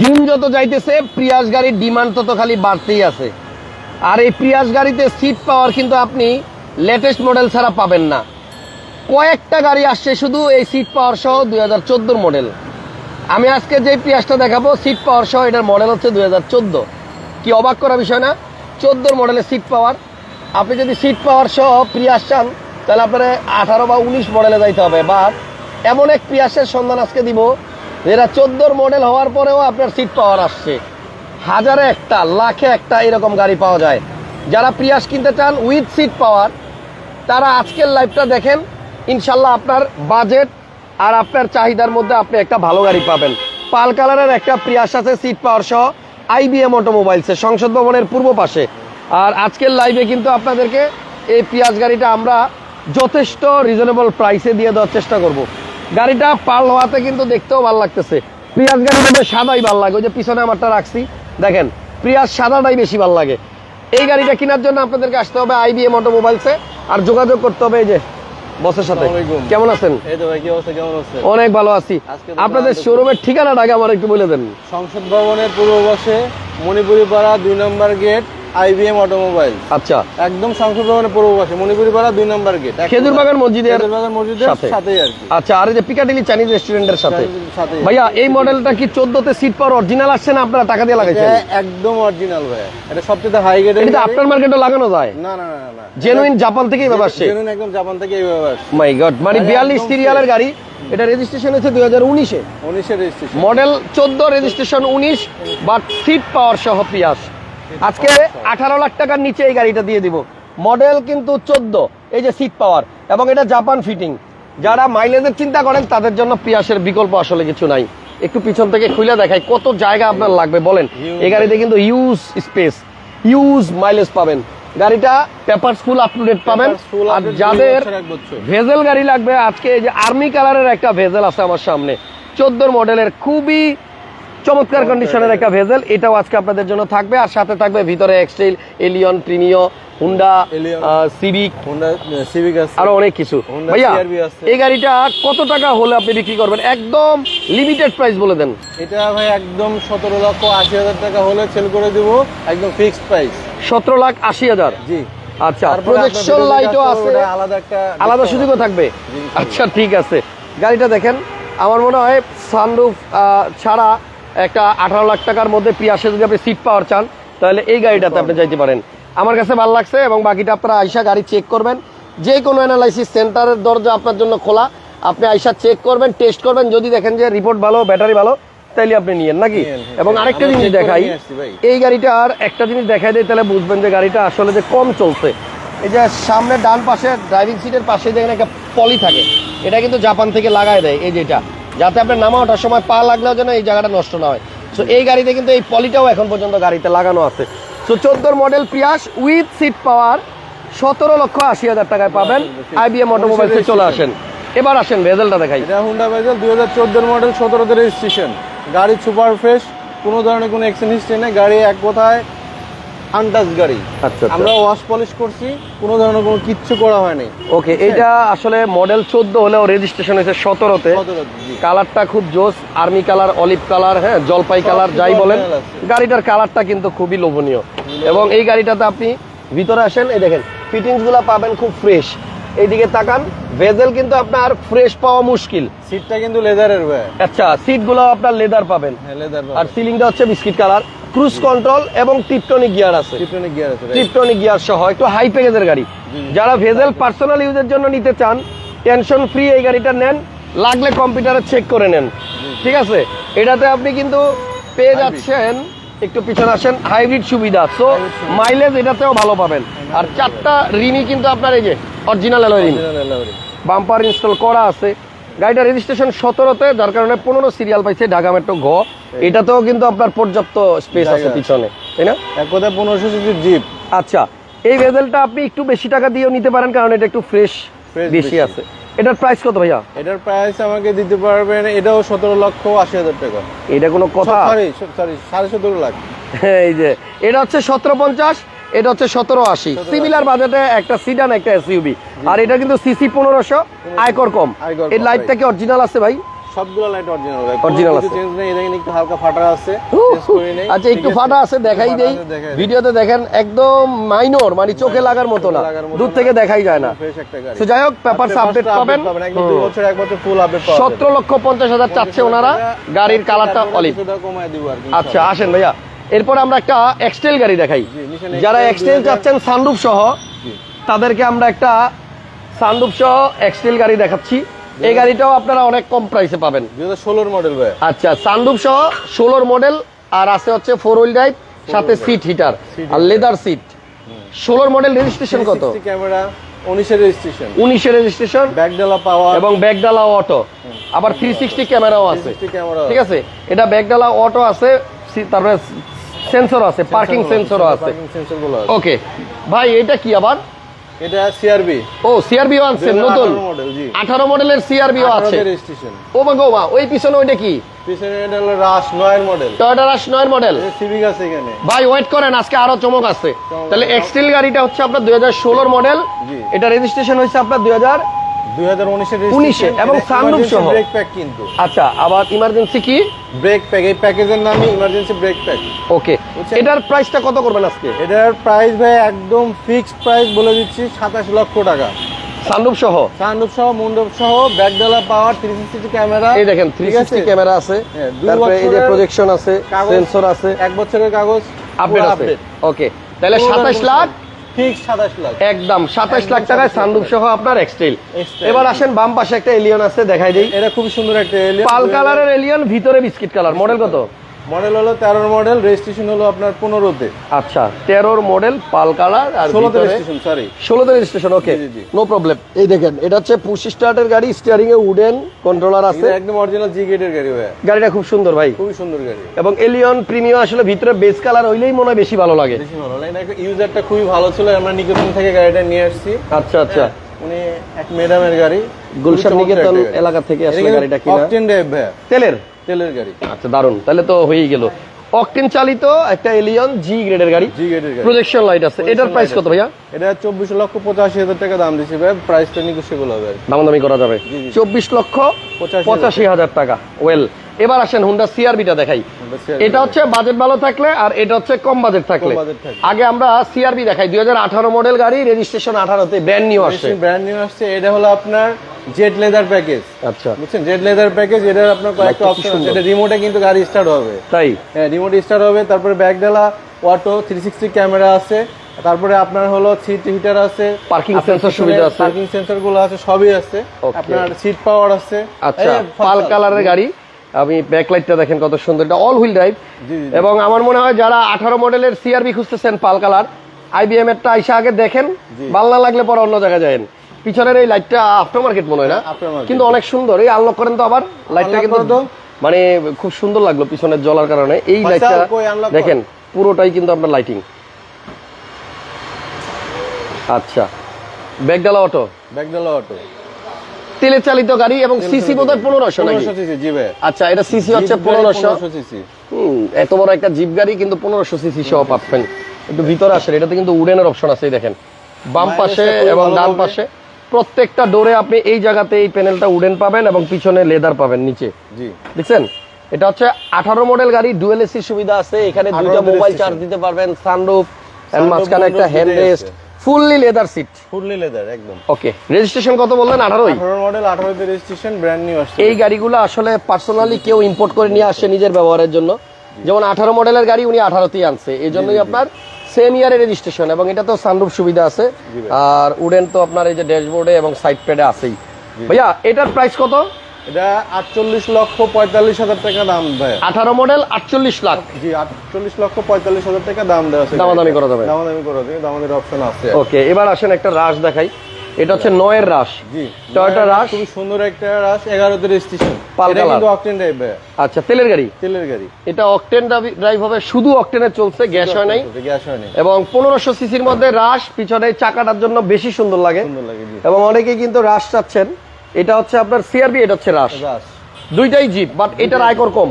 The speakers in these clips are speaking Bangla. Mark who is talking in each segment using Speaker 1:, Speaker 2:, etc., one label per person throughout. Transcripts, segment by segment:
Speaker 1: দিন যত যাইতেছে প্রিয়াস গাড়ির ডিমান্ড তত খালি বাড়তেই আছে। আর এই প্রিয়াস গাড়িতে সিট পাওয়ার কিন্তু আপনি লেটেস্ট মডেল ছাড়া পাবেন না। কয়েকটা গাড়ি আসছে শুধু এই সিট পাওয়ার সহ দুই হাজার মডেল আমি আজকে যে প্রিয়াসটা দেখাবো সিট পাওয়ার সহ এটার মডেল হচ্ছে দুই হাজার চোদ্দ। কি অবাক করা বিষয় না? চোদ্দোর মডেলের সিট পাওয়ার আপনি যদি সিট পাওয়ার সহ প্রিয়াস চান, তাহলে আপনার আঠারো বা উনিশ মডেলে যাইতে হবে। বা এমন এক প্রিয়াসের সন্ধান আজকে দিব যেটা চোদ্দোর মডেল হওয়ার পরেও আপনার সিট পাওয়ার আসছে। হাজারে একটা, লাখে একটা এরকম গাড়ি পাওয়া যায়। যারা প্রিয়াস কিনতে চান উইথ সিট পাওয়ার তারা আজকের লাইভটা দেখেন, ইনশাল্লাহ আপনার বাজেট আর আপনার চাহিদার মধ্যে আপনি একটা ভালো গাড়ি পাবেন। পাল কালারের একটা প্রিয়াস আছে সিট পাওয়ার সহ আইবিএম অটোমোবাইলসে সংসদ ভবনের পূর্ব পাশে। আর আজকের লাইভে কিন্তু আপনাদেরকে এই পিয়াজ গাড়িটা আমরা যথেষ্ট রিজনেবল প্রাইসে দিয়ে দেওয়ার চেষ্টা করব। গাড়িটা পাল হওয়াতে কিন্তু দেখতেও ভালো লাগতেছে। প্রিয়াজ গাড়ির মধ্যে সাদাই ভালো লাগে ওই যে পিছনে আমারটা রাখছি। দেখেন প্রিয়াজ সাদাটাই বেশি ভালো লাগে। এই গাড়িটা কেনার জন্য আপনাদেরকে আসতে হবে আইবিএম অটোমোবাইলসে আর যোগাযোগ করতে হবে এই যে বসের সাথে। কেমন আছেন? অনেক ভালো আছি। আপনাদের শোরুমের ঠিকানাটা আগে আমার একটু বলে দেন।
Speaker 2: সংসদ ভবনের পূর্ব পাশে মণিপুরি পাড়া দুই নম্বর গেট আইবিএম অটোমোবাইল।
Speaker 1: আচ্ছা।
Speaker 2: একদম সংসদ ভবনের পূর্ব পাশে মণিপুরি পাড়া দুই নম্বর গেট
Speaker 1: খেজুর বাগান মসজিদের
Speaker 2: খেজুরবাগান মসজিদের
Speaker 1: সাথে।
Speaker 2: সাথেই আর কি।
Speaker 1: আচ্ছা আর এই যে পিকাডিলি চাইনিজ রেস্টুরেন্টের সাথে। ভাইয়া এই মডেলটা কি চোদ্দতে সিট পাওয়ার অরিজিনাল আসছে না আপনারা টাকা দিয়ে লাগাইছেন?
Speaker 2: একদম অরিজিনাল ভাই এটা সবচেয়ে হাই গ্রেডের
Speaker 1: এটা আফটার মার্কেটে লাগানো যায়।
Speaker 2: না না না না,
Speaker 1: জেনুইন জাপান থেকেই ব্যাপার আসছে।
Speaker 2: জেনুইন একদম জাপান থেকে এইভাবে আসছে।
Speaker 1: মাই গড মানে
Speaker 2: গাড়ি
Speaker 1: বিয়াল্লিশ
Speaker 2: একদম
Speaker 1: সিরিয়ালের গাড়ি। এটা রেজিস্ট্রেশন হয়েছে দুই হাজার উনিশে।
Speaker 2: উনিশের রেজিস্ট্রেশন
Speaker 1: মডেল চোদ্দ রেজিস্ট্রেশন উনিশ বাট সিট পাওয়ার সহ পিয়াস আজকে আঠারো লাখ টাকার নিচে এই গাড়িটা দিয়ে দিব। মডেল কিন্তু চোদ্দ এই যে সিট পাওয়ার এবং এটা জাপান ফিটিং যারা মাইলেজের চিন্তা করেন তাদের জন্য পিয়াসের বিকল্প আসলে কিছু নাই। একটু পিছন থেকে খুলে দেখাই কত জায়গা আপনার লাগবে বলেন। এই গাড়িতে কিন্তু ইউজ স্পেস ইউজ মাইলেজ পাবেন। গাড়িটা paper full up to date পাবেন আর যাদের। ভেজেল গাড়ি লাগবে আজকে এই যে আর্মি কালারের একটা ভেজেল আছে আমার সামনে। চোদ্দোর মডেলের খুবই চমৎকার কন্ডিশনের একটা ভেজেল। এটাও আজকে আপনাদের জন্য থাকবে। আর সাথে থাকবে ভিতরে এক্সটেল Allion Premio Honda Civic
Speaker 2: Civic
Speaker 1: আরও অনেক কিছু। ভাইয়া এই গাড়িটা কত টাকা হলে আপনি বিক্রি করবেন? একদম লিমিটেড প্রাইস বলে দেন।
Speaker 2: এটা ভাই একদম সতেরো লক্ষ আশি হাজার টাকা হলে সেল করে দিব। একদম ফিক্সড প্রাইস
Speaker 1: সতেরো লাখ আশি হাজার?
Speaker 2: জি।
Speaker 1: আচ্ছা প্রজেকশন লাইটও আছে
Speaker 2: আলাদা একটা
Speaker 1: আলাদা সুযোগও থাকবে। আচ্ছা ঠিক আছে। গাড়িটা দেখেন আমার মনে হয় সানরুফ ছাড়া একটা আঠারো লাখ টাকার মধ্যে পিয়াসে যদি আপনি সিট পাওয়ার চান তাহলে এই গাড়িটাতে আপনি যাইতে পারেন। আমার কাছে ভালো লাগছে এবং বাকিটা আপনারা আইসা গাড়ি চেক করবেন। যে কোনো অ্যানালাইসিস সেন্টারের দরজা আপনার জন্য খোলা। আপনি আইসা চেক করবেন টেস্ট করবেন। যদি দেখেন যে রিপোর্ট ভালো ব্যাটারি ভালো তাইলে আপনি নিয়েন নাকি?
Speaker 2: হ্যাঁ।
Speaker 1: এবং আরেকটা জিনিস দেখাই এই গাড়িটা আর একটা জিনিস দেখাই দেয় তাহলে বুঝবেন যে গাড়িটা আসলে যে কম চলছে। এই যে সামনে ডান পাশে ড্রাইভিং সিটের পাশে দেখেন একটা পলি থাকে। এটা কিন্তু জাপান থেকে লাগায় দেয় এই যেটা। যাতে আপনার নামা ওঠার সময় পা লাগলেও যেন এই জায়গাটা নষ্ট না হয়। সো এই গাড়িতে কিন্তু এই পলিটাও এখন পর্যন্ত গাড়িতে লাগানো আছে। সো চোদ্দোর model Piyas with seat power সতেরো লক্ষ আশি হাজার টাকায় পাবেন। আইবিএম অটোমোবাইলসে চলে আসেন। এবার আসেন ভেজেলটা দেখাই।
Speaker 2: এটা হুন্ডা ভেজেল দুই হাজার চোদ্দোর মডেল সতেরোতে রেজিস্ট্রেশন গাড়ি সুপার ফ্রেশ কোনো ধরনের কোনো অ্যাক্সিডেন্ট হিস্ট্রি নেই। গাড়ি এক কথায় আনটাচ গাড়ি।
Speaker 1: আচ্ছা
Speaker 2: আমরা ওয়াশ পলিশ করছি কোনো ধরনের কোনো কিচ্ছু করা হয়নি
Speaker 1: ওকে এটা আসলে মডেল চোদ্দ হলেও রেজিস্ট্রেশন হয়েছে সতেরোতে। কালারটা খুব জোস আর্মি কালার অলিভ কালার হ্যাঁ জলপাই কালার যাই বলেন। গাড়িটার কালারটা কিন্তু খুবই লোভনীয়। এবং এই গাড়িটাতে আপনি ভিতরে আসেন এই দেখেন ফিটিংসগুলা পাবেন খুব ফ্রেশ এইদিকে তাকান ভেজেল কিন্তু আপনার ফ্রেশ পাওয়া মুশকিল।
Speaker 2: সিটটা কিন্তু লেদারের
Speaker 1: আচ্ছা সিটগুলো আপনার লেদার পাবেন।
Speaker 2: হ্যাঁ লেদার
Speaker 1: আর সিলিংটা হচ্ছে বিস্কিট কালার ক্রুজ কন্ট্রোল এবং টিপটনিক গিয়ার আছে।
Speaker 2: টিপটনিক গিয়ার আছে?
Speaker 1: ট্রিপটনিক গিয়ার সহ একটু হাই প্যাকেজের গাড়ি। যারা ভেজেল পার্সোনাল ইউজের জন্য নিতে চান টেনশন ফ্রি এই গাড়িটা নেন লাগলে কম্পিউটারে চেক করে নেন। ঠিক আছে? এটাতে আপনি কিন্তু পেয়ে যাচ্ছেন একটু পিছনে আসেন হাইব্রিড সুবিধা। সো মাইলেজ এটাতেও ভালো পাবেন। আর চারটা রিমি কিন্তু আপনার এই যে original alloy rim. Bumper install করা আছে। গাড়িটা রেজিস্ট্রেশন সতেরোতে যার কারণে পনেরো সিরিয়াল পাইছে ঢাকা মেট্রো ঘ এটাতেও কিন্তু আপনার পর্যাপ্ত স্পেস আছে পিছনে তাই না?
Speaker 2: এক কথায় পনেরোশো সিসির জিপ
Speaker 1: আচ্ছা এই ভেজেলটা আপনি একটু বেশি টাকা দিয়েও নিতে পারেন কারণ এটা একটু ফ্রেশ বেশি। আছে। এটার প্রাইস কত ভাইয়া?
Speaker 2: এটার প্রাইস আমাকে দিতে পারবেন এটাও সতেরো লক্ষ আশি হাজার টাকা।
Speaker 1: এটা কোনো কথা?
Speaker 2: সরি সরি সাড়ে সতেরো লাখ।
Speaker 1: এই যে এটা হচ্ছে সতেরো পঞ্চাশ এটা হচ্ছে সতেরো আশি। সিমিলার বাজেটে একটা সিডান একটা এসইউবি আর এটা কিন্তু সিসি পনেরোশো আয়কর কম।
Speaker 2: আয়কর
Speaker 1: এই লাইটটা কি অরিজিনাল আছে ভাই?
Speaker 2: সবগুলো লাইট অরিজিনাল ভাই
Speaker 1: Original
Speaker 2: কোনো কিছু
Speaker 1: আছে।
Speaker 2: চেঞ্জ নেই এটা একটু হালকা ফাটা আছে
Speaker 1: উহ,
Speaker 2: চেঞ্জ করি নেই।
Speaker 1: আচ্ছা একটু ফাটা আছে দেখাই দেই।
Speaker 2: আছে, দেখাই দেই।
Speaker 1: ভিডিওতে দেখেন একদম মাইনর মানে চোখে লাগার মতো না। দূর থেকে দেখাই যায় না। তো যাই হোক পেপারস আপডেট পাবেন।
Speaker 2: একদম দুই বছর এক বছর ফুল আপডেট পাবেন
Speaker 1: সতেরো লক্ষ পঞ্চাশ হাজার চাচ্ছে ওনারা গাড়ির কালারটা অলিভ
Speaker 2: কমায় দিব আর
Speaker 1: আচ্ছা আসেন ভাইয়া। এরপর আমরা একটা এক্সটেল গাড়ি দেখাই। যারা এক্সটেল
Speaker 2: 2000
Speaker 1: চাচ্ছেন সানরুফ সহ তাদেরকে আমরা একটা সানরুফ সহ এক্সটেল গাড়ি দেখাচ্ছি। এই গাড়িটাও আপনারা অনেক কম প্রাইসে পাবেন।
Speaker 2: ষোলোর মডেল ভাই।
Speaker 1: আচ্ছা সানরুফ সহ ষোলোর মডেল আর আছে হচ্ছে ফোর হুইল ড্রাইভ সাথে সিট হিটার আর লেদার সিট ষোলোর মডেল রেজিস্ট্রেশন কত?
Speaker 2: ক্যামেরা উনিশের রেজিস্ট্রেশন
Speaker 1: উনিশের রেজিস্ট্রেশন
Speaker 2: ব্যাকডালা পাওয়ার
Speaker 1: এবং ব্যাকডালা অটো আবার থ্রি সিক্সটি ক্যামেরাও আছে। ঠিক আছে? এটা ব্যাকডালা অটো আছে তারপরে সেন্সর আছে পার্কিং
Speaker 2: সেন্সর আছে।
Speaker 1: ওকে ভাই এটা কি আবার?
Speaker 2: এটা সিআরবি
Speaker 1: ও সিআরবি নতুন। আঠারো মডেলের সিআরবিও আছে। ও মা গো মা ওই পিছনে ওইটা কি?
Speaker 2: পিছনে এটা হলো রাশ নয়ের মডেল
Speaker 1: টয়োটা রাশ নয়ের মডেল
Speaker 2: সিভিক আছে এখানে।
Speaker 1: ভাই ওয়েট করেন আজকে আরও চমক আছে। তাহলে এক্সটেল গাড়িটা হচ্ছে আপনার দুই হাজার ষোলোর মডেল। এটা রেজিস্ট্রেশন হয়েছে আপনার দুই হাজার
Speaker 2: দুই হাজার উনিশের
Speaker 1: 19 এবং sunroof সহ।
Speaker 2: ব্রেক প্যাক কিন্তু।
Speaker 1: আচ্ছা আবার ইমার্জেন্সি কি?
Speaker 2: ব্রেক প্যাক এই প্যাকেজের নামই ইমার্জেন্সি ব্রেক প্যাক
Speaker 1: ওকে এটার প্রাইসটা কত করবেন আজকে?
Speaker 2: এটার প্রাইস ভাই একদম ফিক্সড প্রাইস বলে দিচ্ছি সাতাশ লক্ষ টাকা।
Speaker 1: সানরুফ সহ?
Speaker 2: সানরুফ সহ মন্ডপ সহ ব্যাকডালা পাওয়ার থ্রি সিক্সটি ক্যামেরা
Speaker 1: এই দেখেন থ্রি সিক্সটি ক্যামেরা আছে?
Speaker 2: হ্যাঁ,
Speaker 1: তারপরে এই যে প্রজেকশন আছে সেন্সর আছে।
Speaker 2: এক বছরের কাগজ
Speaker 1: আপডেট আছে। ওকে তাহলে সাতাশ লাখ
Speaker 2: লাখ।
Speaker 1: একদম সাতাশ লাখ টাকায় সানরুফ সহ আপনার এক্সটেল এবার আসেন বাম পাশে একটা এলিয়ন আছে দেখাই দেই।
Speaker 2: এটা খুব সুন্দর একটা এলিয়ন
Speaker 1: পাল কালারের এলিয়ন ভিতরে বিস্কিট কালার। মডেল কত?
Speaker 2: মডেল হলো তেরোর মডেল রেজিস্ট্রেশন হলো আপনার পনেরোতে।
Speaker 1: আচ্ছা তেরোর মডেল পাল কালার আর
Speaker 2: ষোলোতে রেজিস্ট্রেশন সরি
Speaker 1: ষোলোতে রেজিস্ট্রেশন ওকে। নো প্রবলেম এই দেখেন এটা হচ্ছে পুশ স্টার্টের গাড়ি স্টিয়ারিং এ উডেন কন্ট্রোলার আছে।
Speaker 2: একদম অরিজিনাল জি গেটের গাড়ি ভাই
Speaker 1: গাড়িটা খুব সুন্দর ভাই।
Speaker 2: খুবই সুন্দর গাড়ি।
Speaker 1: এবং এলিয়ন প্রিমিয়াম আসলে ভিতরে বেস কালার হইলেই মনে হয় বেশি ভালো লাগে।
Speaker 2: বেশি ভালো লাগে। না ইউজারটা খুবই ভালো ছিল আমরা নিকেতন থেকে গাড়িটা নিয়ে আসছি।
Speaker 1: আচ্ছা আচ্ছা।
Speaker 2: উনি এক ম্যাডামের গাড়ি।
Speaker 1: গুলশান নিকেতন এলাকা থেকে আসলে গাড়িটা কিনা।
Speaker 2: অকটেন ড্রাইভ ভাই
Speaker 1: তেলের?
Speaker 2: তেলের গাড়ি।
Speaker 1: আচ্ছা দারুণ তাহলে তো হয়েই গেল। অকটেন চালিত একটা এলিয়ন জি গ্রেডের গাড়ি।
Speaker 2: জি গ্রেডের গাড়ি।
Speaker 1: প্রজেকশন লাইট আছে। এটার প্রাইস কত ভাইয়া?
Speaker 2: এটা চব্বিশ লক্ষ পঁচাশি হাজার টাকা দাম দিচ্ছে ভাই। প্রাইসটা নিগোশিয়েবল হবে।
Speaker 1: দামাদামি করা যাবে।
Speaker 2: জি, জি।
Speaker 1: চব্বিশ লক্ষ
Speaker 2: পঁচাশি
Speaker 1: পঁচাশি হাজার টাকা। ওয়েল এবার আসেন হুন্ডা সিআরবিটা দেখাই। এটা হচ্ছে বাজেট ভালো থাকলে আর এটা হচ্ছে কম বাজেট থাকলে। আগে আমরা সিআরবি দেখাই দুই হাজার আঠারো মডেল গাড়ি রেজিস্ট্রেশন আঠারোতে ব্র্যান্ড নিউ আসছে।
Speaker 2: ব্র্যান্ড নিউ আসছে এটা হলো আপনার জেট লেদার প্যাকেজ
Speaker 1: আচ্ছা।
Speaker 2: বুঝছেন? জেট লেদার প্যাকেজ এটার আপনার কয়েকটা অপশন আছে। এটা রিমোটে কিন্তু গাড়ি স্টার্ট হবে।
Speaker 1: তাই?
Speaker 2: হ্যাঁ রিমোট স্টার্ট হবে তারপরে ব্যাকডালা অটো থ্রি সিক্সটি ক্যামেরা আছে তারপরে আপনার হলো সিট হিটার আছে
Speaker 1: পার্কিং sensor সুবিধা আছে।
Speaker 2: পার্কিং সেন্সরগুলো আছে সবই আছে। আপনার সিট পাওয়ার আছে।
Speaker 1: আচ্ছা পাল কালারের গাড়ি। আপনি ব্যাকলাইটটা দেখেন কত সুন্দর। এটা অল হুইল ড্রাইভ। এবং আমার মনে হয় যারা আঠারো মডেলের সিআরবি খুঁজতেছেন পাল কালার আইবিএম এরটা আইসা আগে দেখেন ভালো না লাগলে পরে অন্য জায়গায় যাবেন পিছনের এই লাইটটা আফটার মার্কেট মনে হয় না? কিন্তু অনেক সুন্দর এই আনলক করেন তো আবার। লাইটটা কিন্তু মানে খুব সুন্দর লাগল পিছনের জ্বলার কারণে। এই লাইটটা। দেখেন পুরোটাই কিন্তু আপনার লাইটিং আচ্ছা। ব্যাগডালা অটো
Speaker 2: ব্যাকডালা অটো
Speaker 1: তেলে চালিত গাড়ি এবং সিসি পনেরোশো নাকি?
Speaker 2: পনেরোশো
Speaker 1: আচ্ছা এটা সিসি হচ্ছে পনেরোশো। এত বড় একটা জিপ গাড়ি কিন্তু পনেরোশো সিসি সহ পাচ্ছেন। একটু ভিতরে আসেন এটাতে কিন্তু উডেনের অপশন আছে দেখেন। বাম পাশে এবং ডান পাশে। প্রত্যেকটা ডোরে আপনি এই জায়গাতে এই প্যানেলটা উডেন পাবেন এবং পিছনে লেদার পাবেন নিচে।
Speaker 2: জি।
Speaker 1: দেখছেন? এটা হচ্ছে আঠারো মডেল গাড়ি ডুয়েল এসির সুবিধা আছে। এখানে
Speaker 2: 18
Speaker 1: দুইটা মোবাইল চার্জ দিতে পারবেন সানরুফ মাঝখানে একটা hand rest. Fully leather seat
Speaker 2: fully leather একদম।
Speaker 1: ওকে রেজিস্ট্রেশন কত বললেন? আঠারোই?
Speaker 2: আঠারো মডেল আঠারোতে রেজিস্ট্রেশন ব্র্যান্ড নিউ আসছে।
Speaker 1: এই গাড়িগুলো আসলে পার্সোনালি কেউ ইম্পোর্ট করে নিয়ে আসে নিজের ব্যবহারের জন্য। যেমন আঠারো মডেলের গাড়ি উনি আঠারোতেই আনছে। এই জন্যই আপনার সেম ইয়ারের রেজিস্ট্রেশন এবং এটা তো সানরুফ সুবিধা আছে। আর উডেন তো আপনার এই যে ড্যাশবোর্ডে এবং সাইড প্যাডে আছেই। ভাইয়া এটার প্রাইস কত?
Speaker 2: এটা আটচল্লিশ লক্ষ পঁয়তাল্লিশ হাজার টাকা দাম ভাই।
Speaker 1: আঠারো মডেল আটচল্লিশ লাখ।
Speaker 2: জি আটচল্লিশ লক্ষ পঁয়তাল্লিশ হাজার টাকা দাম দেওয়া আছে।
Speaker 1: দামাদামি করা যাবে।
Speaker 2: দামাদামি করা যাবে দামাদামির অপশন আছে।
Speaker 1: ওকে এবার আসেন একটা রাশ দেখাই। এটা হচ্ছে নয়ের রাশ
Speaker 2: জি
Speaker 1: টয়োটা রাশ
Speaker 2: খুবই সুন্দর একটা রাশ এগারোতে রেজিস্ট্রেশন
Speaker 1: পালটা
Speaker 2: কিন্তু অকটেন ড্রাইভ
Speaker 1: আচ্ছা তেলের গাড়ি?
Speaker 2: তেলের গাড়ি।
Speaker 1: এটা অকটেন ড্রাইভ হবে শুধু অকটেনে চলছে গ্যাস হয় নাই।
Speaker 2: গ্যাস হয়নি
Speaker 1: এবং পনেরোশো সিসির মধ্যে রাশ পিছনে চাকাটার জন্য বেশি সুন্দর লাগে।
Speaker 2: সুন্দর লাগে
Speaker 1: এবং অনেকেই কিন্তু রাশ চাচ্ছেন। এটা হচ্ছে আপনার সিআরবি এটা হচ্ছে রাশ দুইটাই জিপ বাট এটার আয়কর কম।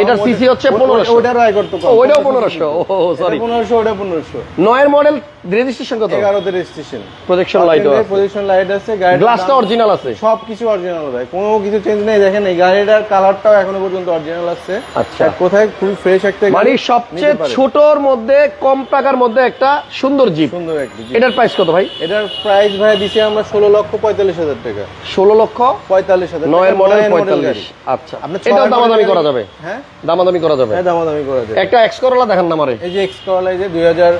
Speaker 2: এটার
Speaker 1: CC হচ্ছে পনেরোশো।
Speaker 2: ওটার আয়কর তো
Speaker 1: ওইটাও পনেরোশো। ও সরি
Speaker 2: পনেরোশো ওটা পনেরোশো।
Speaker 1: নয়ের মডেল রেজিস্ট্রেশন কত?
Speaker 2: এগারোতে রেজিস্ট্রেশন
Speaker 1: প্রজেকশন লাইটও আছে।
Speaker 2: পজিশন লাইট আছে গাড়ির
Speaker 1: গ্লাসটা অরিজিনাল আছে।
Speaker 2: সব অরিজিনাল ভাই। কোনো কিছু চেঞ্জ নেই দেখেন এই গাড়িটার কালারটাও এখনও পর্যন্ত অরিজিনাল আছে।
Speaker 1: আচ্ছা।
Speaker 2: কোথায় খুবই ফ্রেশ একটা
Speaker 1: মানে সবচেয়ে ছোটর মধ্যে কম টাকার মধ্যে একটা সুন্দর জিপ
Speaker 2: সুন্দর একটি Jeep।
Speaker 1: এটার প্রাইস কত ভাই?
Speaker 2: এটার প্রাইস ভাই দিছি আমরা ষোলো লক্ষ পঁয়তাল্লিশ হাজার টাকা।
Speaker 1: ষোলো লক্ষ
Speaker 2: পঁয়তাল্লিশ হাজার
Speaker 1: নয়ের
Speaker 2: টাকা,
Speaker 1: মডেল
Speaker 2: নয়ের model
Speaker 1: পঁয়তাল্লিশ।
Speaker 2: গাড়ি।
Speaker 1: আচ্ছা। এটাও দামাদামি করা যাবে।
Speaker 2: হ্যাঁ?
Speaker 1: দামাদামি করা যাবে।
Speaker 2: হ্যাঁ দামাদামি করা যাবে।
Speaker 1: একটা এক্স করলা দেখেন না আমারে।
Speaker 2: এই যে এক্স করলা এই যে দুই হাজার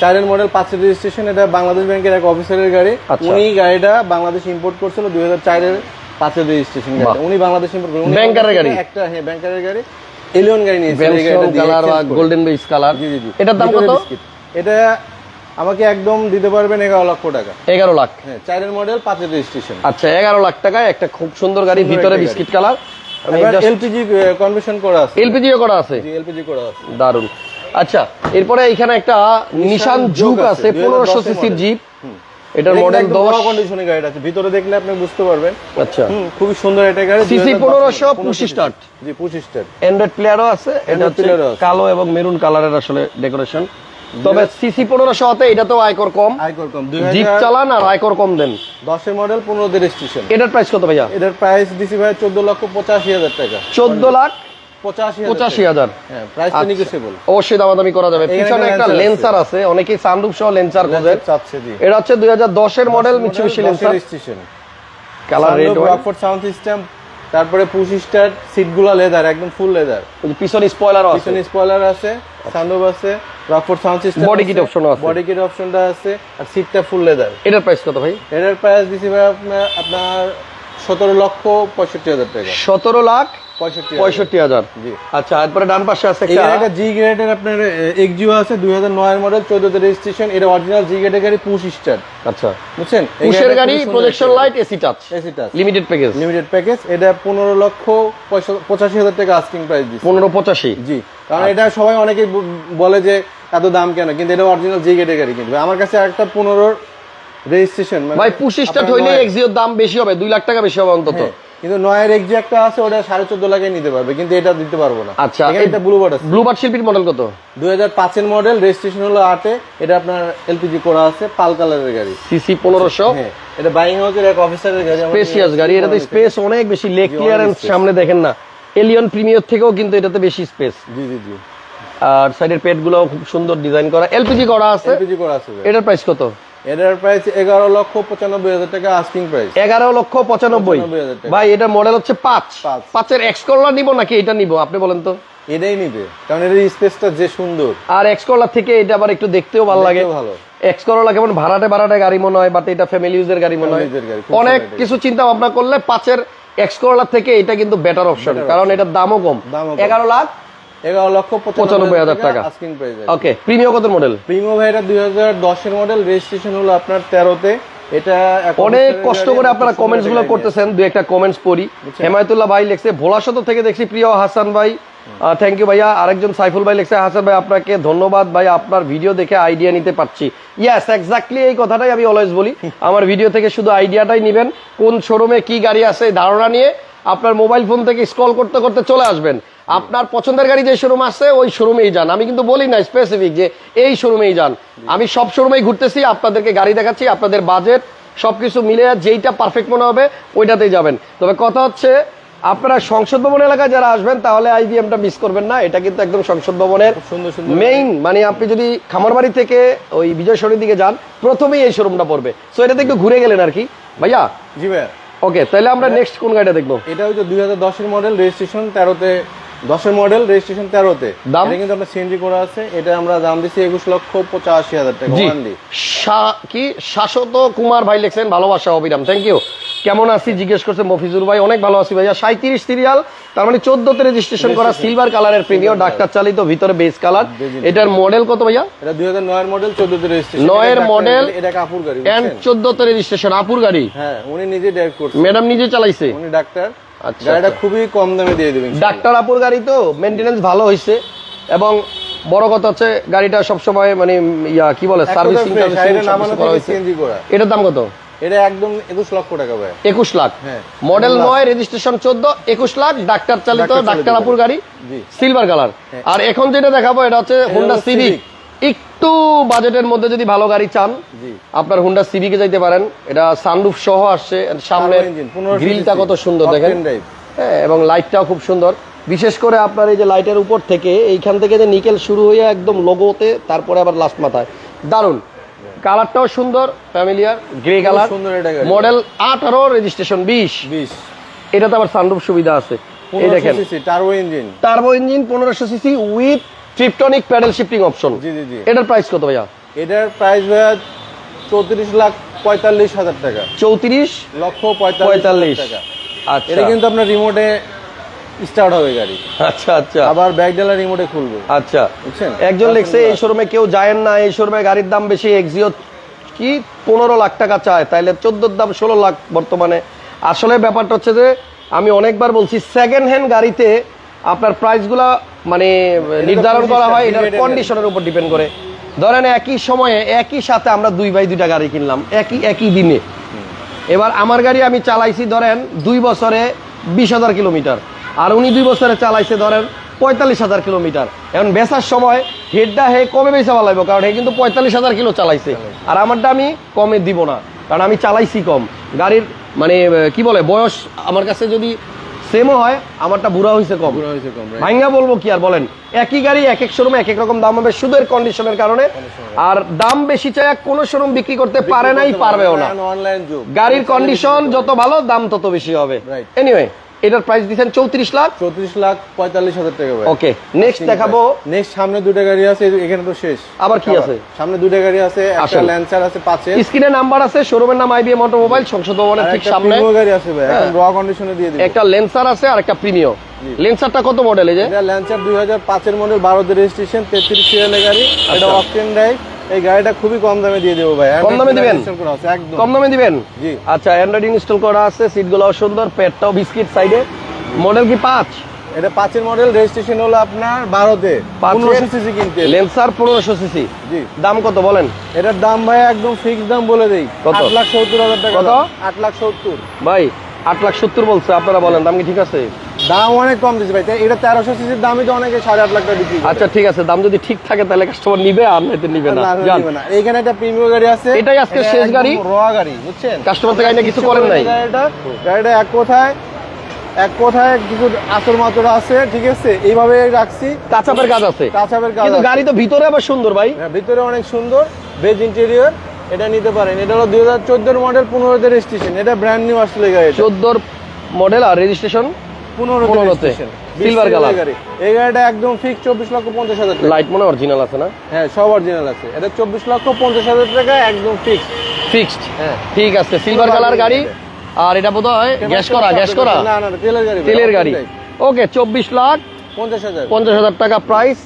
Speaker 2: চারের মডেল পাঁচের রেজিস্ট্রেশন এটা বাংলাদেশ ব্যাংকের এক অফিসারের গাড়ি।
Speaker 1: আচ্ছা।
Speaker 2: উনি গাড়িটা বাংলাদেশ ইম্পোর্ট করছিল দুই হাজার চারের পাঁচের রেজিস্ট্রেশন
Speaker 1: বাহ।
Speaker 2: উনি বাংলাদেশ ইম্পোর্ট
Speaker 1: Banker-এর গাড়ি?
Speaker 2: একটা হ্যাঁ ব্যাংকারের গাড়ি। এলিয়ন গাড়ি নিয়েছে
Speaker 1: কালার বা গোল্ডেন বেস কালার
Speaker 2: জি জি জি।
Speaker 1: এটার দাম কত?
Speaker 2: এটা আমাকে একদম দিতে পারবেন এগারো লক্ষ টাকা।
Speaker 1: এগারো লাখ।
Speaker 2: হ্যাঁ চারের মডেল পাঁচের রেজিস্ট্রেশন
Speaker 1: আচ্ছা এগারো লাখ টাকায় একটা খুব সুন্দর গাড়ি ভিতরে বিস্কিট কালার
Speaker 2: এলপিজি কনভার্সন করা আছে।
Speaker 1: এলপিজিও করা আছে?
Speaker 2: জি এলপিজি করা আছে।
Speaker 1: দারুণ আচ্ছা এরপরে এখানে একটা নিশান জুক আছে। পনেরোশো সিসির জিপ। এটার মডেল দশ
Speaker 2: কন্ডিশনে গাড়িটা আছে। ভিতরে দেখলে আপনি বুঝতে পারবেন।
Speaker 1: আচ্ছা।
Speaker 2: খুবই সুন্দর একটা গাড়ি। 2010
Speaker 1: 1500,
Speaker 2: model,
Speaker 1: 25 start।
Speaker 2: জি 25 স্টার্ট।
Speaker 1: অ্যান্ড্রয়েড প্লেয়ারও আছে। এটা হচ্ছে। কালো এবং মেরুন কালারের আসলে ডেকোরেশন তবে সিসি পনেরোশো হতে এটা তো আয়কর কম।
Speaker 2: আইকর কম।
Speaker 1: জিপ চালান আর আয়কর কম দেন।
Speaker 2: এর মডেল 15 তে রেজিস্ট্রেশন
Speaker 1: এটার প্রাইস কত ভাইয়া?
Speaker 2: এটার প্রাইস দিছি ভাই 14 লক্ষ 85 হাজার টাকা।
Speaker 1: চোদ্দ লাখ
Speaker 2: 85
Speaker 1: পঁচাশি হাজার
Speaker 2: হ্যাঁ
Speaker 1: আচ্ছা। অবশ্যই দামাদামি করা যাবে। পিছনে
Speaker 2: একটা
Speaker 1: একটা লেন্সার আছে অনেকেই সানরুফ সহ লেন্সার খোঁজেন এটা হচ্ছে দুই হাজার দশের model Mitsubishi Lancer colour red
Speaker 2: Rockford sound system তারপরে পুশ স্টার্ট সিটগুলো লেদার একদম ফুল লেদার
Speaker 1: পিছনে স্পয়লারও আছে।
Speaker 2: পিছনে স্পয়লার আছে সানরুফ আছে Rockford sound system
Speaker 1: Body kit option আছে।
Speaker 2: বডি কিট অপশনটা আছে আর সিটটা ফুল লেদার
Speaker 1: এটার প্রাইস কত ভাই?
Speaker 2: এটার প্রাইস দিছি ভাই আপনার আপনার সতেরো লক্ষ পঁয়ষট্টি হাজার টাকা।
Speaker 1: সতেরো লাখ
Speaker 2: পঁয়ষট্টি
Speaker 1: হাজার।
Speaker 2: জি।
Speaker 1: আচ্ছা এরপরে ডান পাশে আছে একটা
Speaker 2: জি গ্রেডের আপনার এক্সিও আছে দুই হাজার মডেল চোদ্দতে রেজিস্ট্রেশন এটা অরিজিনাল জি গ্রেডের গাড়ি পুশ
Speaker 1: আচ্ছা।
Speaker 2: বুঝছেন?
Speaker 1: পুশের গাড়ি projection light AC touch
Speaker 2: AC touch
Speaker 1: limited package
Speaker 2: limited package এটা পনেরো লক্ষ পঁচাশি হাজার টাকা আস্কিং প্রাইস দিচ্ছে।
Speaker 1: পনেরো পঁচাশি।
Speaker 2: জি। কারণ এটা সবাই অনেকে বলে যে এত দাম কেন? কিন্তু এটা অরিজিনাল জি গ্রেডের গাড়ি কিন্তু। আমার কাছে একটা পনেরোর রেজিস্ট্রেশন
Speaker 1: ভাই পুশ স্টার্ট হইলে এক্সিওর দাম বেশি হবে দুই লাখ টাকা বেশি হবে অন্তত।
Speaker 2: কিন্তু নয়ের এক্সি একটা আছে ওটা সাড়ে চোদ্দ লাখে নিতে পারবে কিন্তু এটা দিতে পারব না।
Speaker 1: আচ্ছা,
Speaker 2: একটা ব্লুবার্ড আছে।
Speaker 1: ব্লুবার্ড শিল্পীর মডেল কত?
Speaker 2: দুই হাজার পাঁচের মডেল রেজিস্ট্রেশন হলো আটে এটা আপনার এলপিজি করা আছে পাল কালারের গাড়ি।
Speaker 1: সিসি পনেরোশো।
Speaker 2: হ্যাঁ এটা বাইং হাউসের এক অফিসারের গাড়ি
Speaker 1: স্পেসিয়াস গাড়ি এটাতে স্পেস অনেক বেশি লেগ ক্লিয়ারেন্স সামনে দেখেন না। এলিয়ন প্রিমিয়ার থেকেও কিন্তু এটাতে বেশি স্পেস
Speaker 2: জি জি জি।
Speaker 1: আর সাইডের পেটগুলো খুব সুন্দর ডিজাইন করা। এলপিজি করা আছে।
Speaker 2: এলপিজি করা আছে।
Speaker 1: এটার প্রাইস কত?
Speaker 2: এটার প্রাইস এগারো লক্ষ পঁচানব্বই হাজার টাকা আস্কিং প্রাইস
Speaker 1: এগারো লক্ষ পঁচানব্বই। ভাই এটার মডেল হচ্ছে পাঁচ।
Speaker 2: পাঁচ।
Speaker 1: পাঁচের এক্স করলা নিবো নাকি এটা নিবো? আপনি বলেন তো।
Speaker 2: এটাই নিবে। কারণ এর স্পেসটা যে সুন্দর।
Speaker 1: আর এক্স করলা থেকে এটা আবার একটু দেখতেও ভালো লাগে।
Speaker 2: দেখতেও ভালো।
Speaker 1: এক্স করলা কেমন? ভাড়াটে ভাড়াটে গাড়ি মনে হয় বাট এটা ফ্যামিলি ইউজের গাড়ি মনে হয়। অনেক কিছু চিন্তা ভাবনা করলে পাঁচের এক্স করলা থেকে এটা কিন্তু বেটার অপশন কারণ এটার দামও কম। এগারো লাখ
Speaker 2: লক্ষ
Speaker 1: টাকা।
Speaker 2: আস্কিং প্রাইস
Speaker 1: ওকে প্রিমিয়াম কত মডেল
Speaker 2: দুই দশের মডেল রেজিস্ট্রেশন হলো আপনার এটা
Speaker 1: অনেক কষ্ট করে আপনারা
Speaker 2: কমেন্টসগুলো
Speaker 1: করতেছেন দু একটা কমেন্টস পড়ি। হেমায়তুল্লাহ ভাই লিখছে থেকে দেখছি প্রিয় হাসান ভাই। থ্যাংক ইউ ভাইয়া। আরেকজন সাইফুল ভাই লিখছে হাসান ভাই আপনাকে ধন্যবাদ ভাই আপনার ভিডিও দেখে আইডিয়া নিতে পারছি। ইয়াস এক্স্যাক্টলি এই কথাটাই আমি অলওয়েজ বলি। আমার ভিডিও থেকে শুধু আইডিয়াটাই নেবেন। কোন শোরুমে কি গাড়ি আছে ধারণা নিয়ে আপনার মোবাইল ফোন থেকে স্ক্রল করতে করতে চলে আসবেন। আপনার পছন্দের গাড়ি যে শোরুম আছে ওই শোরুমেই যান। আমি কিন্তু বলি না স্পেসিফিক যে এই শোরুমেই যান। আমি সব শোরুমেই ঘুরতেছি আপনাদেরকে গাড়ি দেখাচ্ছি আপনাদের বাজেট সবকিছু মিলে যেইটা পারফেক্ট মনে হবে ওইটাতেই যাবেন। তবে কথা হচ্ছে আপনারা সংসদ ভবন এলাকায় যারা আসবেন তাহলে আইবিএমটা মিস করবেন না। এটা কিন্তু একদম সংসদ ভবনের মেইন মানে আপনি যদি খামারবাড়ি থেকে ওই বিজয় সরণির দিকে যান প্রথমেই এই শোরুমটা পড়বে। সো এটাতে একটু ঘুরে গেলেন আর কি। ভাইয়া?
Speaker 2: জি ভাইয়া।
Speaker 1: ওকে তাহলে আমরা নেক্সট কোন গাড়িটা দেখব?
Speaker 2: এটা হচ্ছে দুই হাজার দশের মডেল রেজিস্ট্রেশন তেরোতে দশের মডেল রেজিস্ট্রেশন তেরোতে।
Speaker 1: দাম?
Speaker 2: কিন্তু আপনার সিএনজি করা আছে। এটা আমরা দাম দিচ্ছি একুশ লক্ষ পঁচাশি হাজার টাকা
Speaker 1: জি। কি? শাশ্বত কুমার ভাই লেখছেন ভালোবাসা অবিরাম। থ্যাংক ইউ কেমন আছি? জিজ্ঞেস করছে মফিজুর ভাই অনেক ভালো আছি ভাইয়া। সাঁত্রিশ সিরিয়াল তার মানে চোদ্দতে রেজিস্ট্রেশন করা সিলভার কালারের প্রিমিয়ার ডাক্তার চালিত ভিতরে বেস কালার এটার মডেল কত ভাইয়া?
Speaker 2: এটা দুই হাজার নয়ের মডেল চোদ্দতে রেজিস্ট্রেশন
Speaker 1: নয়ের model
Speaker 2: এটা কাপুর গাড়ি বুঝছেন?
Speaker 1: চোদ্দতে রেজিস্ট্রেশন আপুর গাড়ি?
Speaker 2: হ্যাঁ উনি নিজে ড্রাইভ করছে।
Speaker 1: ম্যাডাম নিজে চালাইছে?
Speaker 2: উনি ডাক্তার। গাড়িটা
Speaker 1: আচ্ছা।
Speaker 2: খুবই কম দামে দিয়ে দেবেন
Speaker 1: ডাক্তার আপুর গাড়ি তো মেনটেনেন্স ভালো হয়েছে এবং বড় কথা হচ্ছে গাড়িটা সবসময় মানে ইয়া কি বলে সার্ভিসিং এটার দাম কত?
Speaker 2: এটা একদম একুশ লক্ষ টাকা ভাই।
Speaker 1: একুশ লাখ।
Speaker 2: হ্যাঁ।
Speaker 1: মডেল নয় রেজিস্ট্রেশন চোদ্দ একুশ লাখ ডাক্তার চালিত
Speaker 2: ডাক্তার
Speaker 1: আপুর গাড়ি। সিলভার কালার আর এখন যেটা দেখাবো এটা হচ্ছে হোন্ডা সিভিক। একটু বাজেটের মধ্যে যদি ভালো গাড়ি চান আপনার হুন্ডা সিভিকে যাইতে পারেন। এটা সানরুফ সহ আসছে সামনে
Speaker 2: Turbo engine, 1500
Speaker 1: গ্রিলটা কত সুন্দর দেখেন। হ্যাঁ এবং লাইটটাও খুব সুন্দর। বিশেষ করে আপনার এই যে লাইটের উপর থেকে এইখান থেকে যে নিকেল শুরু হয়ে একদম লোগোতে তারপরে আবার লাস্ট মাথায়। দারুণ কালারটাও সুন্দর ফ্যামিলিয়ার গ্রে কালার
Speaker 2: সুন্দর এটা।
Speaker 1: মডেল আঠারো রেজিস্ট্রেশন বিশ।
Speaker 2: বিশ।
Speaker 1: এটাতে আবার সানরুফ সুবিধা আছে। এই দেখেন।
Speaker 2: টার্বো ইঞ্জিন
Speaker 1: টার্বো ইঞ্জিন পনেরোশো CC with tiptronic paddle shifting option
Speaker 2: জি জি জি।
Speaker 1: এটার প্রাইস কত ভাইয়া?
Speaker 2: এটার প্রাইস ভাইয়া চৌত্রিশ লাখ পঁয়তাল্লিশ হাজার টাকা।
Speaker 1: চৌত্রিশ
Speaker 2: লক্ষ পঁয়তাল্লিশ টাকা।
Speaker 1: আচ্ছা।
Speaker 2: এটা কিন্তু আপনার রিমোটে স্টার্ট হবে গাড়ি।
Speaker 1: আচ্ছা আচ্ছা।
Speaker 2: আবার ব্যাক ডালা রিমোটে খুলবে।
Speaker 1: আচ্ছা।
Speaker 2: বুঝছেন?
Speaker 1: একজন লিখছে এই শোরুমে কেউ যায় না এই শোরুমে গাড়ির দাম বেশি এক্সিও কি পনেরো লাখ টাকা চায়? তাইলে চোদ্দোর দাম ষোলো লাখ বর্তমানে। আসলে ব্যাপারটা হচ্ছে যে আমি অনেকবার বলছি সেকেন্ড হ্যান্ড গাড়িতে আপনার প্রাইসগুলো মানে নির্ধারণ করা হয়
Speaker 2: condition,
Speaker 1: কন্ডিশনের উপর ডিপেন্ড করে। ধরেন একই সময়ে একই সাথে আমরা দুই বাই দুইটা গাড়ি কিনলাম একই একই দিনে। এবার আমার গাড়ি আমি চালাইছি ধরেন দুই বছরে বিশ হাজার কিলোমিটার। আর উনি দুই বছরে চালাইছে ধরেন পঁয়তাল্লিশ হাজার কিলোমিটার। এখন বেচার সময় হেডটা হে কমে বেচা ভালো কারণ হে কিন্তু পঁয়তাল্লিশ হাজার কিলো চালাইছে। আর আমারটা আমি কমে দিব না কারণ আমি চালাইছি কম। গাড়ির মানে কি বলে বয়স আমার কাছে যদি সেমও হয় আমারটা বুড়া হয়েছে কম।
Speaker 2: ভাইঙ্গা হয়েছে কম
Speaker 1: ভাঙ্গা বলব কি আর বলেন একই গাড়ি এক এক শোরুমে এক এক রকম দাম হবে শুধু এর কন্ডিশনের কারণে আর দাম বেশি চায় কোন শোরুম বিক্রি করতে পারে নাই পারবেও না। গাড়ির কন্ডিশন যত ভালো দাম তত বেশি হবে. এনিওয়ে এটার প্রাইস দিচ্ছেন চৌত্রিশ লাখ।
Speaker 2: চৌত্রিশ লাখ পঁয়তাল্লিশ হাজার টাকা ভাই।
Speaker 1: ওকে নেক্সট দেখাবো।
Speaker 2: নেক্সট সামনে দুটো গাড়ি আছে এখানে তো শেষ।
Speaker 1: আবার কি আছে?
Speaker 2: সামনে দুটো গাড়ি আছে একটা। ল্যান্সার আছে পাঁচের।
Speaker 1: স্ক্রিনে নাম্বার আছে শোরুমের নাম আইবিএম অটোমোবাইল সংসদ ভবনের ঠিক সামনে।
Speaker 2: গাড়ি আছে ভাই এখন র কন্ডিশনে দিয়ে দিবো।
Speaker 1: একটা লেন্সার আছে আর একটা প্রিমিও লেন্সারটা কত মডেল এই যে?
Speaker 2: ল্যান্সার দুই হাজার পাঁচের মডেল বারোতে রেজিস্ট্রেশন তেত্রিশ সিরিয়ালের গাড়ি। এটা
Speaker 1: আচ্ছা।
Speaker 2: অকটেন ড্রাইভ এই গাড়িটা খুবই কম দামে দিয়ে দেবো ভাই।
Speaker 1: কম দামে দিবেন?
Speaker 2: করা আছে, একদম।
Speaker 1: কম দামে দিবেন?
Speaker 2: জি।
Speaker 1: আচ্ছা অ্যান্ড্রয়েড ইনস্টল করা আছে সিটগুলোও সুন্দর পেটটাও বিস্কিট সাইডে মডেল কি পাঁচ?
Speaker 2: এটা পাঁচের মডেল রেজিস্ট্রেশন হলো আপনার বারোতে? পনেরোশো সিসি কিনতে।
Speaker 1: লেন্সার পনেরোশো সিসি
Speaker 2: জি।
Speaker 1: দাম কত বলেন?
Speaker 2: এটার দাম ভাই একদম ফিক্স দাম বলে দেই।
Speaker 1: কত?
Speaker 2: লাখ সত্তর হাজার টাকা।
Speaker 1: কত?
Speaker 2: আট লাখ সত্তর।
Speaker 1: ভাই আট লাখ সত্তর বলছে আপনারা বলেন দাম কি ঠিক আছে?
Speaker 2: দাম অনেক কম দিচ্ছে ভাই। এটা তেরোশো সিসির দামই তো অনেকে সাড়ে আট লাখ টাকা বিক্রি
Speaker 1: আচ্ছা ঠিক আছে দাম যদি ঠিক থাকে তাহলে কাস্টমার নিবে আর নাইতে নিবে না।
Speaker 2: এইখানে একটা প্রিমিয়াম গাড়ি আছে।
Speaker 1: এটাই আজকে শেষ গাড়ি?
Speaker 2: র গাড়ি বুঝছেন?
Speaker 1: কাস্টমার থেকে আইনা কিছু করেন নাই?
Speaker 2: গাড়িটা গাড়িটা এক কোথায় এক কোথায় কিছু আসর মাত্র আছে ঠিক আছে? এইভাবে রাখছি।
Speaker 1: টাচাপের কাজ আছে।
Speaker 2: কাঁচাবের কাজ
Speaker 1: কিন্তু গাড়ি তো ভিতরে আবার সুন্দর ভাই।
Speaker 2: হ্যাঁ, ভিতরে অনেক সুন্দর। বেজ ইন্টেরিয়র এটা নিতে পারেন। এটা হলো দুই হাজার চোদ্দোর মডেল পনেরোতে রেজিস্ট্রেশন এটা ব্র্যান্ড নিউ আসলে গাড়ি
Speaker 1: চোদ্দোর মডেল আর রেজিস্ট্রেশন
Speaker 2: পনেরোতে এই গাড়িটা একদম ফিক্স চব্বিশ লক্ষ পঞ্চাশ হাজার
Speaker 1: লাইট মনে অরিজিনাল আছে না?
Speaker 2: হ্যাঁ সব অরিজিনাল আছে। এটা চব্বিশ লক্ষ পঞ্চাশ হাজার টাকা একদম ফিক্স
Speaker 1: ফিক্সড
Speaker 2: হ্যাঁ।
Speaker 1: ঠিক আছে সিলভার কালার গাড়ি। আর এটা বোধ হয় গ্যাস করা গ্যাস করা।
Speaker 2: না না না, তেলের গাড়ি।
Speaker 1: তেলের গাড়ি। ওকে চব্বিশ লাখ
Speaker 2: পঞ্চাশ হাজার।
Speaker 1: পঞ্চাশ হাজার টাকা প্রাইস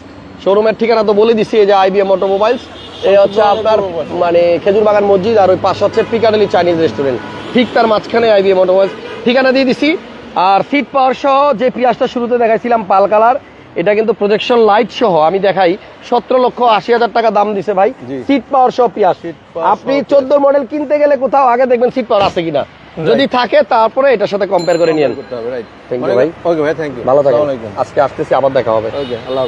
Speaker 1: শোরুমের ঠিকানা তো বলে দিছি এই যে আইবিএম অটোমোবাইলস এই হচ্ছে আপনার মানে খেজুর বাগান মসজিদ আর ওই পাশে হচ্ছে পিকাডালি চাইনিজ রেস্টুরেন্ট ঠিক তার মাঝখানে আইবিএম অটোমোবাইলস ঠিকানা দিয়ে দিছি আর সিট পাওয়ার সহ যে পিয়াসটা শুরুতে দেখাইছিলাম পাল কালার এটা কিন্তু প্রজেকশন লাইট সহ আমি দেখাই। সতেরো লক্ষ আশি হাজার টাকা দাম দিছে ভাই। সিট পাওয়ার সহ পিয়াস আপনি চোদ্দ মডেল কিনতে গেলে কোথাও আগে দেখবেন সিট পাওয়ার আছে কিনা। যদি থাকে তারপরে এটার সাথে কম্পেয়ার করে নিয়ে
Speaker 2: করতে হবে রাইট
Speaker 1: Thank you, ভাই।
Speaker 2: ওকে ভাই থ্যাংক ইউ
Speaker 1: ভালো থাকেন। আজকে আসতেছি আবার দেখা হবে।
Speaker 2: ওকে আল্লাহ